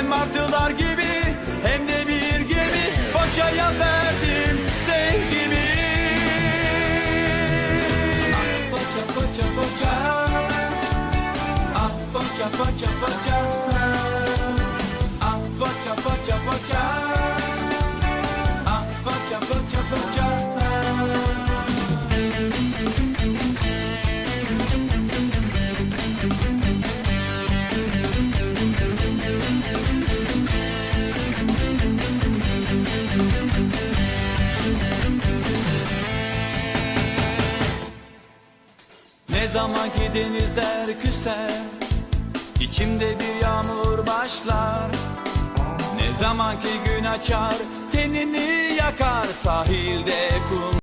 Hem martılar gibi hem de bir gemi. Foça'ya verdim sevgimi. Ah Foça Foça Foça Ah Foça Foça Foça zaman ki denizler küser İçimde bir yağmur başlar. Ne zaman ki gün açar Tenini yakar sahilde kum